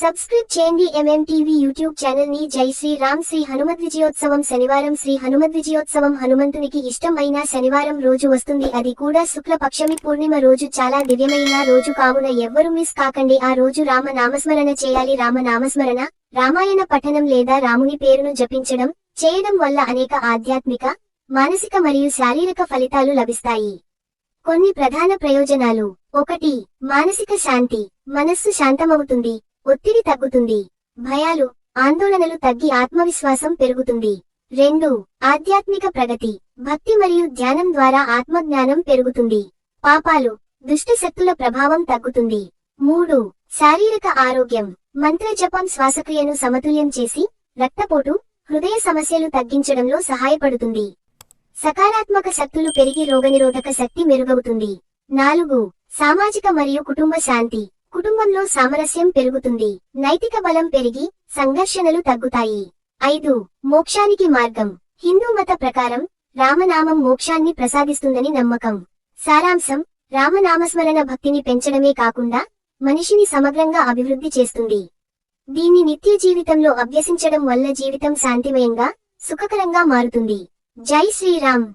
Subscribe చేయండి ఎంఎంటీవీ YouTube ఛానల్ని జై శ్రీ రామ్. శ్రీ హనుమద్ విజయోత్సవం శనివారం శ్రీ హనుమద్ విజయోత్సవం హనుమంతునికి ఇష్టమైన శనివారం రోజు వస్తుంది. అది కూడా శుక్ల పక్షమి పూర్ణిమ రోజు. చాలా దివ్యమైన రోజు. కావున ఎవ్వరు మిస్ కాకండి. ఆ రోజు రామ నామస్మరణ చేయాలి. రామ నామస్మరణ రామాయణ పఠనం లేదా రాముని పేరును జపించడం చేయడం వల్ల అనేక ఆధ్యాత్మిక మానసిక మరియు శారీరక ఫలితాలు లభిస్తాయి. కొన్ని ప్రధాన ప్రయోజనాలు. ఒకటి మానసిక శాంతి. మనస్సు శాంతమవుతుంది. ఒత్తిడి తగ్గుతుంది. భయాలు ఆందోళనలు తగ్గి ఆత్మవిశ్వాసం పెరుగుతుంది. రెండు ఆధ్యాత్మిక ప్రగతి. భక్తి మరియు ధ్యానం ద్వారా ఆత్మజ్ఞానం పెరుగుతుంది. పాపాలు దుష్టశక్తుల ప్రభావం తగ్గుతుంది. మూడు శారీరక ఆరోగ్యం. మంత్రజపం శ్వాసక్రియను సమతుల్యం చేసి రక్తపోటు హృదయ సమస్యలు తగ్గించడంలో సహాయపడుతుంది. సకారాత్మక శక్తులు పెరిగి రోగనిరోధక శక్తి మెరుగవుతుంది. నాలుగు సామాజిక మరియు కుటుంబ శాంతి. కుటుంబంలో సామరస్యం పెరుగుతుంది. నైతిక బలం పెరిగి సంఘర్షణలు తగ్గుతాయి. ఐదు. మోక్షానికి మార్గం. హిందూ మత ప్రకారం రామనామం మోక్షాన్ని ప్రసాదిస్తుందని నమ్మకం. సారాంశం రామనామస్మరణ భక్తిని పెంచడమే కాకుండా మనిషిని సమగ్రంగా అభివృద్ధి చేస్తుంది. దీన్ని నిత్య జీవితంలో అభ్యసించడం వల్ల జీవితం శాంతిమయంగా సుఖకరంగా మారుతుంది. జై శ్రీరామ్.